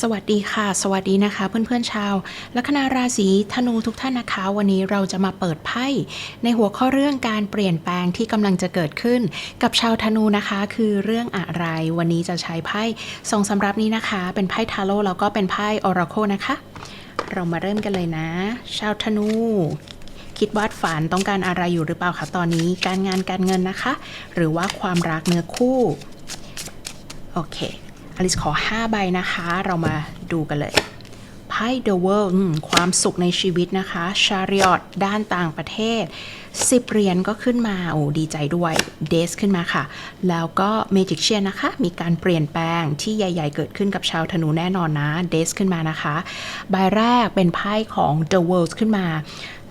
สวัสดีค่ะ สวัสดีนะคะ เพื่อนๆชาว ลัคนาราศีธนูทุกท่านนะคะ วันนี้เราจะมาเปิดไพ่ในหัวข้อเรื่องการเปลี่ยนแปลงที่กำลังจะเกิดขึ้น กับชาวธนูนะคะ คือเรื่องอะไร วันนี้จะใช้ไพ่สองสำรับนี้นะคะ เป็นไพ่ทาโร่แล้วก็เป็นไพ่ออราโคนะคะ เรามาเริ่มกันเลยนะ ชาวธนู คิดวาดฝันต้องการอะไรอยู่หรือเปล่าคะตอนนี้ การงานการเงินนะคะ หรือว่าความรักเนื้อคู่โอเค อลิสขอ 5 ใบนะคะ เรามาดูกันเลยไพ่ The World ความสุขในชีวิตนะคะ Chariot ด้านต่างประเทศ 10 เหรียญก็ขึ้นมา โอ้ ดีใจด้วยเดสขึ้นมาค่ะ แล้วก็ Magician นะคะ มีการเปลี่ยนแปลงที่ใหญ่ ๆ เกิดขึ้นกับชาวธนูแน่นอนนะเดสขึ้นมานะคะ ใบแรกเป็นไพ่ของ The World ขึ้นมา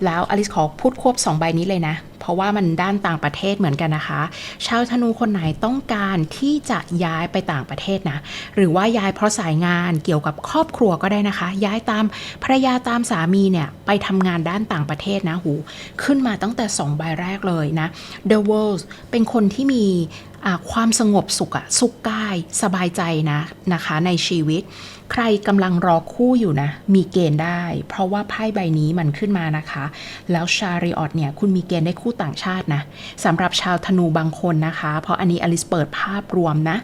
แล้วอลิสขอพูดควบ 2 ใบนี้เลยนะ เพราะว่ามันด้านต่างประเทศเหมือนกันนะคะ ชาวธนูคนไหนต้องการที่จะย้ายไปต่างประเทศนะ หรือว่าย้ายเพราะสายงานเกี่ยวกับครอบครัวก็ได้นะคะ ย้ายตามภรรยาตามสามีเนี่ยไปทำงานด้านต่างประเทศนะหูขึ้นมาตั้งแต่ 2 ใบแรกเลยนะ The World เป็นคนที่มีความสงบสุขอะสุขกาย สบายใจนะนะคะ ในชีวิต ใครกำลังรอคู่อยู่นะ มีเกณฑ์ได้ เพราะว่าไพ่ใบนี้มันขึ้นมานะคะ แล้วชาริออตเนี่ย คุณมีเกณฑ์ได้คู่ต่างชาตินะสำหรับชาวธนูบางคนนะคะ เพราะอันนี้อลิสเปิดภาพรวมนะ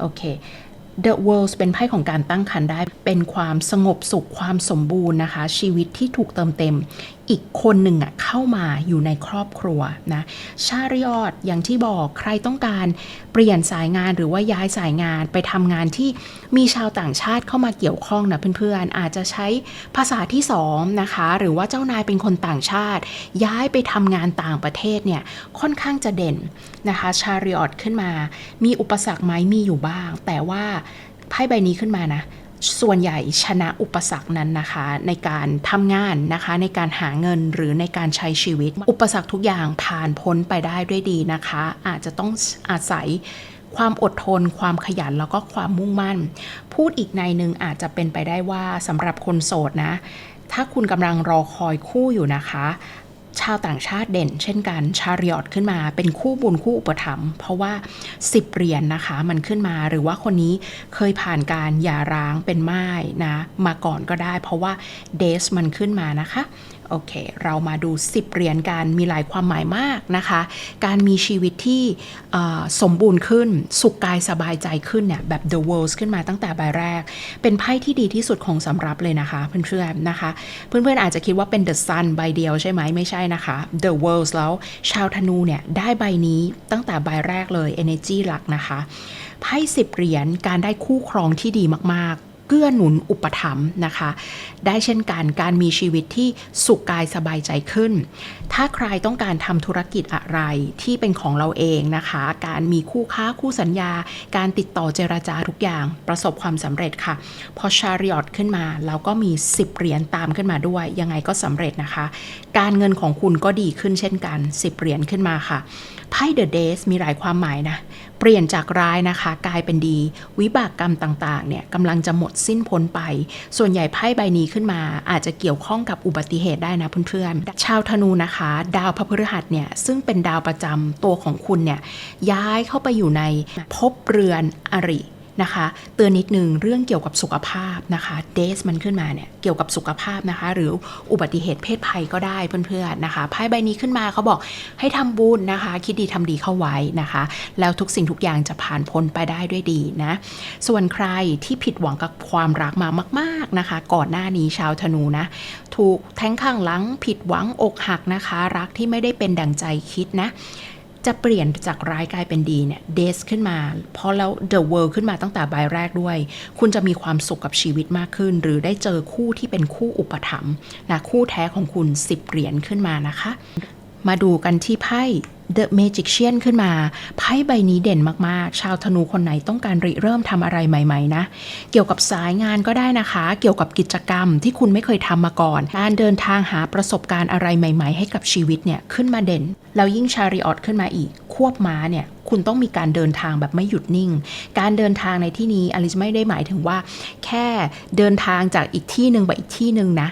โอเค The World เป็นไพ่ของการตั้งครรภ์ได้ เป็นความสงบสุขความสมบูรณ์นะคะ ชีวิตที่ถูกเติมเต็ม อีกคนหนึ่งอะเข้ามาอยู่ในครอบครัวนะชาริออตอย่างที่บอกใครต้องการเปลี่ยนสายงานหรือว่าย้ายสายงานไปทำงานที่มีชาวต่างชาติเข้ามาเกี่ยวข้องนะเพื่อนๆอาจจะใช้ภาษาที่สองนะคะ หรือว่าเจ้านายเป็นคนต่างชาติ ย้ายไปทำงานต่างประเทศเนี่ยค่อนข้างจะเด่นนะคะชาริออตขึ้นมา มีอุปสรรคไหมมีอยู่บ้าง แต่ว่าไพ่ใบนี้ขึ้นมานะ ส่วนใหญ่ชนะอุปสรรคนั้นนะคะ ในการทำงานนะคะ ในการหาเงินหรือในการใช้ชีวิต อุปสรรคทุกอย่างผ่านพ้นไปได้ด้วยดีนะคะ อาจจะต้องอาศัยความอดทน ความขยันแล้วก็ความมุ่งมั่น พูดอีกในหนึ่งอาจจะเป็นไปได้ว่าสำหรับคนโสดนะ ถ้าคุณกำลังรอคอยคู่อยู่นะคะ ชาวต่างชาติเด่น เช่นกันชาริออตขึ้นมาเป็นคู่บุญคู่อุปถัมภ์เพราะว่า 10เหรียญนนะคะ มันขึ้นมาหรือว่าคนนี้เคยผ่านการหย่าร้างเป็นม่ายนะ มาก่อนก็ได้ เพราะว่าเดสมันขึ้นมานะคะ โอเค เรามาดู 10 เหรียญกันมีหลายความหมายมากนะคะ การมีชีวิตที่สมบูรณ์ขึ้น สุขกายสบายใจขึ้นเนี่ย แบบ The World ขึ้นมาตั้งแต่ใบแรก เป็นไพ่ที่ดีที่สุดของสำรับเลยนะคะ เพื่อนๆนะคะ เพื่อนๆอาจจะคิดว่าเป็น The Sun ใบเดียวใช่ไหมไม่ใช่นะคะ The World แล้วชาวธนูเนี่ย ได้ใบนี้ตั้งแต่ใบแรกเลย Energy หลักนะคะไพ่สิบเหรียญการได้คู่ครองที่ดีมาก เกื้อหนุนอุปถัมภ์นะคะ ได้เช่นกันการมีชีวิตที่สุขกายสบายใจขึ้น ถ้าใครต้องการทำธุรกิจอะไรที่เป็นของเราเองนะคะ การมีคู่ค้าคู่สัญญา การติดต่อเจรจาทุกอย่างประสบความสำเร็จค่ะ พอชาริออตขึ้นมาแล้วก็มี 10 เหรียญตามขึ้นมาด้วย ยังไงก็สำเร็จนะคะ การเงินของคุณก็ดีขึ้นเช่นกัน 10 เหรียญขึ้นมาค่ะไพ่เดอะเดสมีหลายความหมายนะเปลี่ยนจากร้ายนะคะ กลายเป็นดี วิบากกรรมต่างๆเนี่ยกำลังจะหมดสิ้นพ้นไป ส่วนใหญ่ไพ่ใบนี้ขึ้นมา อาจจะเกี่ยวข้องกับอุบัติเหตุได้นะเพื่อนๆชาวธนูนะคะ ดาวพระพฤหัสเนี่ยซึ่งเป็นดาวประจำตัวของคุณเนี่ยย้ายเข้าไปอยู่ในภพเรือนอริ นะคะ เตือนนิดนึงเรื่องเกี่ยวกับสุขภาพนะคะเดสมันขึ้นมาเนี่ยเกี่ยวกับสุขภาพนะคะ หรืออุบัติเหตุเพศภัยก็ได้เพื่อนๆนะคะไพ่ใบนี้ขึ้นมาเขาบอกให้ทำบุญนะคะ คิดดีทำดีเข้าไว้นะคะ แล้วทุกสิ่งทุกอย่างจะผ่านพ้นไปได้ด้วยดีนะ ส่วนใครที่ผิดหวังกับความรักมามาก ๆนะคะ ก่อนหน้านี้ชาวธนูนะ ถูกแทงข้างหลังผิดหวังอกหักนะคะ รักที่ไม่ได้เป็นดังใจคิดนะ จะเปลี่ยนจากร้ายกลายเป็นดีเนี่ยเดสขึ้นมา เพราะแล้ว The World ขึ้นมาตั้งแต่ใบแรกด้วย คุณจะมีความสุขกับชีวิตมากขึ้น หรือได้เจอคู่ที่เป็นคู่อุปถัมภ์นะคู่แท้ของคุณ 10 เหรียญขึ้นมานะคะ มาดูกันที่ไพ่ The Magician ขึ้นมา ไพ่ใบนี้เด่นมากๆ ชาวธนูคนไหนต้องการริเริ่มทำอะไรใหม่ๆนะ เกี่ยวกับสายงานก็ได้นะคะ เกี่ยวกับกิจกรรมที่คุณไม่เคยทำมาก่อน การเดินทางหาประสบการณ์อะไรใหม่ ๆ ให้กับชีวิตเนี่ยขึ้นมาเด่น แล้วยิ่งชาริออตขึ้นมาอีก ควบม้าเนี่ยคุณต้องมีการเดินทางแบบไม่หยุดนิ่ง การเดินทางในที่นี้อลิสไม่ได้หมายถึงว่า แค่เดินทางจากอีกที่หนึ่งไปอีกที่หนึ่งนะ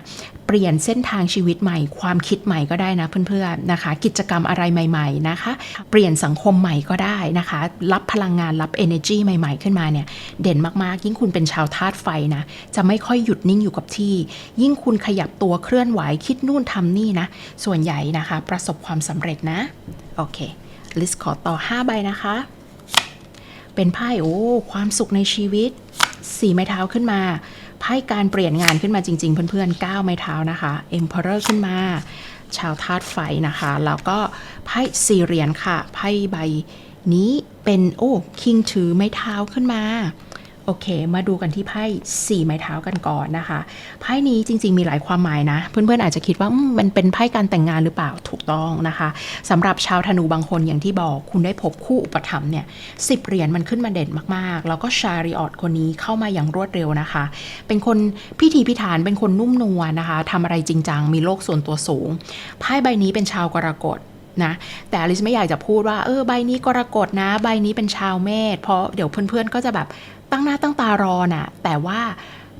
เปลี่ยนเส้นทางชีวิตใหม่ ความคิดใหม่ก็ได้นะเพื่อนๆนะคะ กิจกรรมอะไรใหม่ๆนะคะ เปลี่ยนสังคมใหม่ก็ได้นะคะ รับพลังงานรับ energy ใหม่ ๆ ขึ้นมาเนี่ยเด่นมากๆ ยิ่งคุณเป็นชาวธาตุไฟนะจะไม่ค่อยหยุดนิ่งอยู่กับที่ ยิ่งคุณขยับตัวเคลื่อนไหวคิดนู่นทำนี่นะ ส่วนใหญ่นะคะ ประสบความสำเร็จนะโอเคลิสขอต่อ 5 ใบนะคะ เป็นไพ่โอ้ความสุขในชีวิตสีไม้เท้าขึ้นมา ไพ่การเปลี่ยนงานขึ้นมาจริง ๆ เพื่อนๆก้าวไม้เท้านะคะเอ็มเพอร์ขึ้นมา ชาวธาตุไฟนะคะ แล้วก็ไพ่สี่เหรียญค่ะไพ่ใบนี้เป็นโอ้คิงถือไม้เท้าขึ้นมา โอเค มาดูกันที่ไพ่สี่ไม้เท้ากันก่อนนะคะ ไพ่นี้จริง ๆ มีหลายความหมายนะ เพื่อนๆอาจจะคิดว่ามันเป็นไพ่การแต่งงานหรือเปล่าถูกต้องนะคะสำหรับชาวธนูบางคนอย่างที่บอก คุณได้พบคู่อุปถัมภ์เนี่ยสิบเหรียญมันขึ้นมาเด่นมากๆ แล้วก็ชาริออตคนนี้เข้ามาอย่างรวดเร็วนะคะ เป็นคนพิธีพิธานเป็นคนนุ่มนวลนะคะทำอะไรจริงจังมีโลกส่วนตัวสูงไพ่ใบนี้เป็นชาวกรกฎนะแต่อลิซไม่อยากจะพูดว่าเออใบนี้กรกฎนะ ใบนี้เป็นชาวเมษเพราะเดี๋ยวเพื่อนๆก็จะแบบ ตั้งหน้าตั้งตารอน่ะ แต่ว่า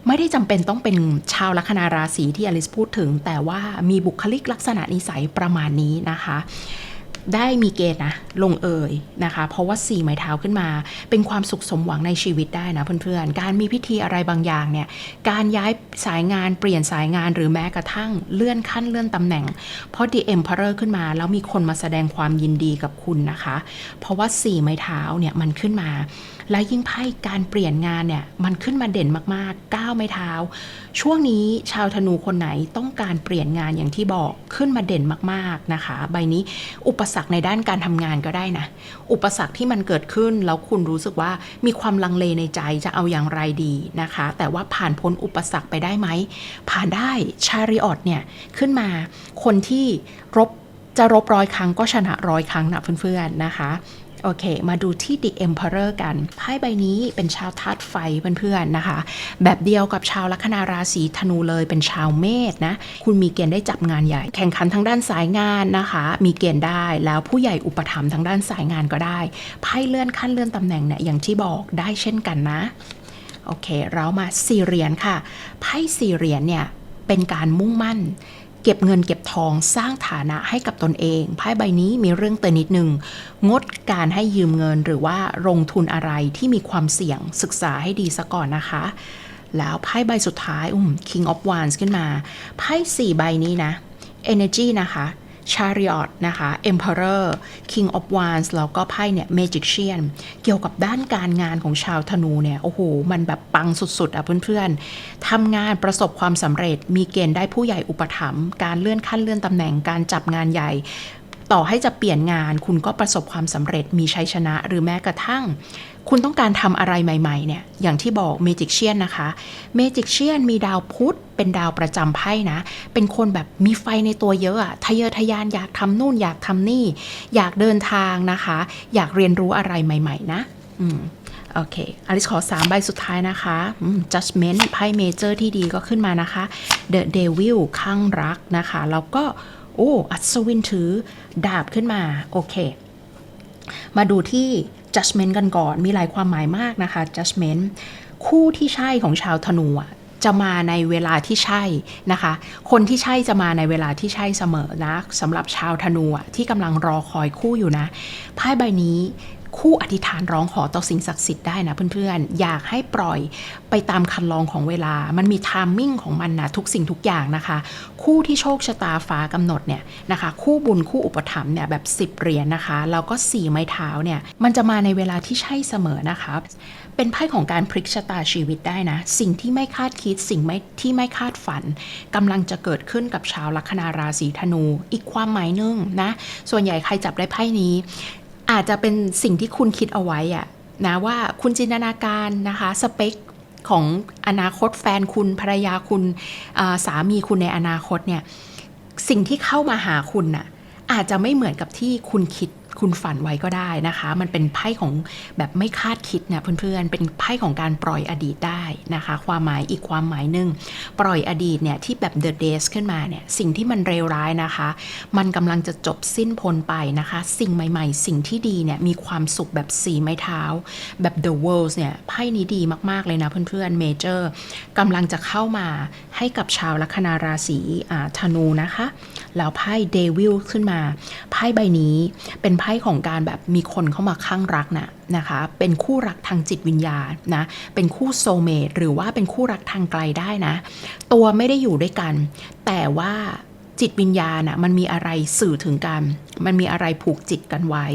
ไม่ได้จำเป็นต้องเป็นชาวลัคนาราศีที่อลิซพูดถึง แต่ว่ามีบุคลิกลักษณะนิสัยประมาณนี้นะคะ ได้มีเกณฑ์นะ ลงเอยนะคะ เพราะว่าสี่ไม้เท้าขึ้นมา เป็นความสุขสมหวังในชีวิตได้นะเพื่อนๆ การมีพิธีอะไรบางอย่างเนี่ย การย้ายสายงานเปลี่ยนสายงานหรือแม้กระทั่งเลื่อนขั้นเลื่อนตำแหน่ง เพราะ The Emperor ขึ้นมา แล้วมีคนมาแสดงความยินดีกับคุณนะคะ เพราะว่าสี่ไม้เท้าเนี่ยมันขึ้นมา แล้วยิ่งไพ่การเปลี่ยนงานเนี่ยมันขึ้นมาเด่นมากๆก้าวไม้เท้า ช่วงนี้ชาวธนูคนไหนต้องการเปลี่ยนงานอย่างที่บอกขึ้นมาเด่นมากๆนะคะ ใบนี้อุปสรรคในด้านการทำงานก็ได้นะ อุปสรรคที่มันเกิดขึ้นแล้วคุณรู้สึกว่ามีความลังเลในใจจะเอาอย่างไรดีนะคะ แต่ว่าผ่านพ้นอุปสรรคไปได้ไหม ผ่านได้ชาริออตเนี่ยขึ้นมาคนที่รบจะรบร้อยครั้งก็ชนะร้อยครั้งนะเพื่อนๆนะคะ โอเค มาดูที่ The Emperor กันไพ่ใบนี้เป็นชาวธาตุไฟเพื่อนๆนะคะ แบบเดียวกับชาวลัคนาราศีธนูเลยเป็นชาวเมษนะ คุณมีเกณฑ์ได้จับงานใหญ่ แข่งขันทางด้านสายงานนะคะ มีเกณฑ์ได้แล้วผู้ใหญ่อุปถัมภ์ทางด้านสายงานก็ได้ไพ่เลื่อนขั้นเลื่อนตำแหน่งเนี่ยอย่างที่บอกได้เช่นกันนะโอเค เรามาสี่เหรียญค่ะไพ่สี่เหรียญเนี่ยเป็นการมุ่งมั่น เก็บเงินเก็บทองสร้างฐานะให้กับตนเองไพ่ใบนี้มีเรื่องเตือนนิดนึง งดการให้ยืมเงินหรือว่าลงทุนอะไรที่มีความเสี่ยงศึกษาให้ดีซะก่อนนะคะ แล้วไพ่ใบสุดท้าย อุ้ม King of Wands ขึ้นมาไพ่สี่ใบนี้นะ Energy นะคะ Chariot นะคะ Emperor King of Wands แล้วก็ไพ่เนี่ย Magician เกี่ยวกับด้านการงานของชาวธนูเนี่ยโอ้โห มันแบบปังสุด ๆ อะเพื่อนๆทำงานประสบความสำเร็จมีเกณฑ์ได้ผู้ใหญ่อุปถัมภ์การเลื่อนขั้นเลื่อนตำแหน่งการจับงานใหญ่ ต่อให้จะเปลี่ยนงานคุณก็ประสบความสำเร็จมีชัยชนะ หรือแม้กระทั่ง คุณต้องการทำอะไรใหม่ๆเนี่ยอย่างที่บอกเมจิกเชียนนะคะเมจิกเชียนมีดาวพุธเป็นดาวประจำไพ่นะ เป็นคนแบบมีไฟในตัวเยอะอะทะเยอทะยานอยากทำนู่นอยากทำนี่ อยากเดินทางนะคะ อยากเรียนรู้อะไรใหม่ ๆ นะอืมโอเค อลิสขอ 3 ใบสุดท้ายนะคะ judgment ไพ่เมเจอร์ที่ดีก็ขึ้นมานะคะ the devil ข้างรักนะคะ แล้วก็ โอ้ อัศวินถือดาบขึ้นมา โอเค มาดูที่ judgment กันก่อน มีหลายความหมายมากนะคะ judgment คู่ที่ใช่ของชาวธนูอะจะมาในเวลาที่ใช่นะคะ คนที่ใช่จะมาในเวลาที่ใช่เสมอนะสำหรับชาวธนูที่กำลังรอคอยคู่อยู่นะไพ่ใบนี้ คู่อธิษฐานร้องขอต่อสิ่งศักดิ์สิทธิ์ได้นะเพื่อนๆ อยากให้ปล่อยไปตามคันลองของเวลา มันมีไทามมิ่งของมันนะทุกสิ่งทุกอย่างนะคะ คู่ที่โชคชะตาฟ้ากำหนดเนี่ยนะคะ คู่บุญคู่อุปถัมภ์เนี่ยแบบ 10 เหรียญนะคะแล้วก็ 4 ไม้เท้าเนี่ยมันจะมาในเวลาที่ใช่เสมอนะคะ เป็นไพ่ของการพลิกชะตาชีวิตได้นะ สิ่งที่ไม่คาดคิดสิ่งไม่ที่ไม่คาดฝันกำลังจะเกิดขึ้นกับชาวลัคนาราศีธนู อีกความหมายหนึงนะส่วนใหญ่ใครจับได้ไพ่นี้ อาจจะเป็นสิ่งที่คุณคิดเอาไว้อะนะว่าคุณจินตนาการนะคะสเปคของอนาคตแฟนคุณภรรยาคุณสามีคุณในอนาคตเนี่ยสิ่งที่เข้ามาหาคุณน่ะอาจจะไม่เหมือนกับที่คุณคิด คุณฝันไว้ก็ได้นะคะ มันเป็นไพ่ของแบบไม่คาดคิดนะเพื่อนๆ เป็นไพ่ของการปล่อยอดีตได้นะคะ ความหมายอีกความหมายหนึ่งปล่อยอดีตเนี่ยที่แบบ the days ขึ้นมาเนี่ยสิ่งที่มันเลวร้ายนะคะ มันกำลังจะจบสิ้นพ้นไปนะคะ สิ่งใหม่ๆ สิ่งที่ดีเนี่ยมีความสุขแบบสีไม้เท้า แบบ the world เนี่ยไพ่นี้ดีมากๆเลยนะเพื่อนๆ major กำลังจะเข้ามาให้กับชาวลัคนาราศีธนูนะคะ แล้วไพ่เดวิลขึ้นมาไพ่ใบนี้เป็นไพของการแบบมีคนเข้ามาข้างรักนะนะคะ เป็นคู่รักทางจิตวิญญาณนะ เป็นคู่โซเมตหรือว่าเป็นคู่รักทางไกลได้นะ ตัวไม่ได้อยู่ด้วยกัน แต่ว่าจิตวิญญาณอะมันมีอะไรสื่อถึงกัน มันมีอะไรผูกจิตกันไว้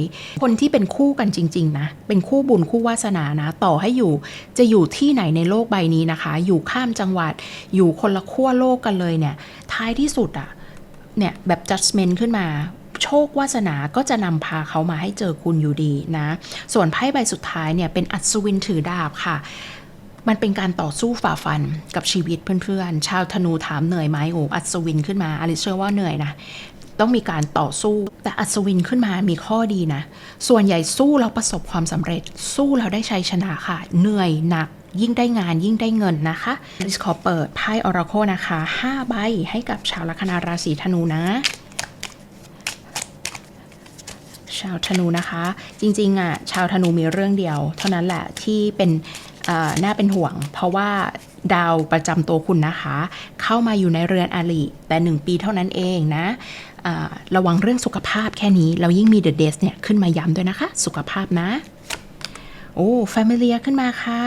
คนที่เป็นคู่กันจริง ๆ นะ เป็นคู่บุญคู่วาสนานะ ต่อให้อยู่ จะอยู่ที่ไหนในโลกใบนี้นะคะ อยู่ข้ามจังหวัด อยู่คนละขั้วโลกกันเลยเนี่ย ท้ายที่สุดอะเนี่ยแบบ judgment ขึ้นมา โชควาสนาก็จะนำพาเขามาให้เจอคุณอยู่ดีนะ ส่วนไพ่ใบสุดท้ายเนี่ยเป็นอัศวินถือดาบค่ะมันเป็นการต่อสู้ฝ่าฟันกับชีวิตเพื่อนๆ ชาวธนูถามเหนื่อยไหมโอ้อัศวินขึ้นมาอลิเชื่อว่าเหนื่อยนะ ต้องมีการต่อสู้ แต่อัศวินขึ้นมามีข้อดีนะ ส่วนใหญ่สู้แล้วประสบความสำเร็จ สู้แล้วได้ชัยชนะค่ะ เหนื่อยหนัก ยิ่งได้งานยิ่งได้เงินนะคะอลิสขอเปิดไพ่ออราโคนะคะ 5 ใบให้กับชาวลัคนาราศีธนูนะ ชาวธนูนะคะ จริงๆอะชาวธนูมีเรื่องเดียว เท่านั้นแหละที่เป็นอ่อน่าเป็นห่วง เพราะว่าดาวประจำตัวคุณนะคะ เข้ามาอยู่ในเรือนอาลีแต่ 1 ปีเท่านั้นเองนะอ่าระวังเรื่องสุขภาพแค่นี้เรายิ่งมีเดอะเดสเนี่ยขึ้นมาย้ำด้วยนะคะ สุขภาพนะ โอ้แฟมิเลียขึ้นมาค่ะ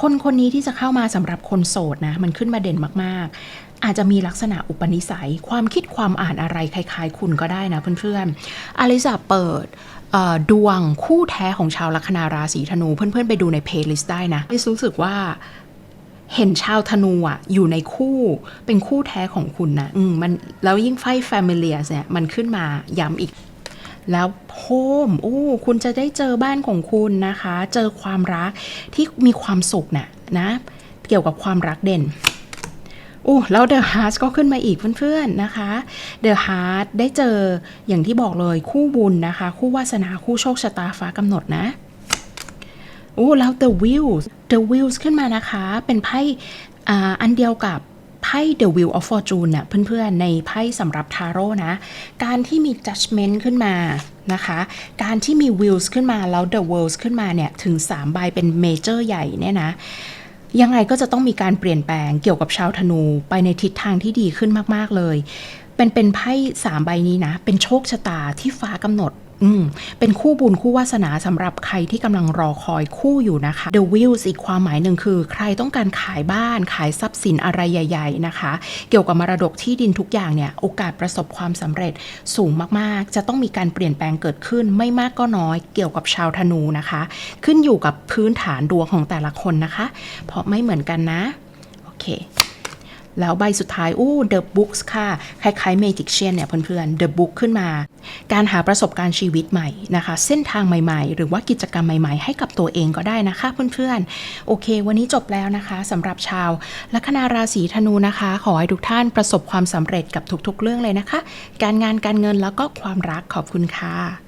คนคนนี้ที่จะเข้ามาสำหรับคนโสดนะ มันขึ้นมาเด่นมากๆ อาจจะมีลักษณะอุปนิสัย ความคิดความอ่านอะไรคล้ายๆ คุณก็ได้นะเพื่อนๆอลิซาเปิดดวงคู่แท้ของชาวลัคนาราศีธนู เพื่อนๆ ไปดูในเพลย์ลิสต์ได้นะรู้สึกว่าเห็นชาวธนูอะอยู่ในคู่เป็นคู่แท้ของคุณนะอืมมันแล้วยิ่งไฟแฟมิเลียเนี่ยมันขึ้นมาย้ำอีก แล้วโฮมโอ้คุณจะได้เจอบ้านของคุณนะคะ เจอความรักที่มีความสุขน่ะนะ เกี่ยวกับความรักเด่น โอ้แล้ว The Heart ก็ขึ้นมาอีกเพื่อนๆนะคะ The Heart ได้เจออย่างที่บอกเลยคู่บุญนะคะ คู่วาสนาคู่โชคชะตาฟ้ากำหนดนะโอ้แล้ว The Wheels The Wheels ขึ้นมานะคะ เป็นไพ่อันเดียวกับไพ่ The Wheel of Fortune น่ะเพื่อนๆ ในไพ่สำหรับทาโร่นะ การที่มี Judgment ขึ้นมานะคะ การที่มี Wheels ขึ้นมาแล้ว The Worlds ขึ้นมาเนี่ย ถึง 3 ใบเป็นเมเจอร์ใหญ่เนี่ยนะ ยังไงก็จะต้องมีการเปลี่ยนแปลงเกี่ยวกับชาวธนูไปในทิศทางที่ดีขึ้นมาก ๆ เลย เป็นเป็นไพ่สามใบนี้นะ เป็นโชคชะตาที่ฟ้ากำหนด อืมเป็นคู่บุญคู่วาสนาสำหรับใครที่กำลังรอคอยคู่อยู่นะคะ The Wheels อีกความหมายหนึ่งคือ ใครต้องการขายบ้านขายทรัพย์สินอะไรใหญ่ ๆนะคะ เกี่ยวกับมรดกที่ดินทุกอย่างเนี่ยโอกาสประสบความสำเร็จสูงมากๆ จะต้องมีการเปลี่ยนแปลงเกิดขึ้นไม่มากก็น้อยเกี่ยวกับชาวธนูนะคะ ขึ้นอยู่กับพื้นฐานดวงของแต่ละคนนะคะ เพราะไม่เหมือนกันนะ โอเค แล้วใบสุดท้ายอู้ The Books ค่ะ คล้ายๆ Magician เนี่ยเพื่อนๆ The Book ขึ้นมา การหาประสบการณ์ชีวิตใหม่นะคะ เส้นทางใหม่ๆ หรือว่ากิจกรรมใหม่ๆ ให้กับตัวเองก็ได้นะคะเพื่อนๆ โอเค วันนี้จบแล้วนะคะสำหรับชาวลัคนาราศีธนูนะคะ ขอให้ทุกท่านประสบความสำเร็จกับทุกๆ เรื่องเลยนะคะ การงานการเงินแล้วก็ความรักขอบคุณค่ะ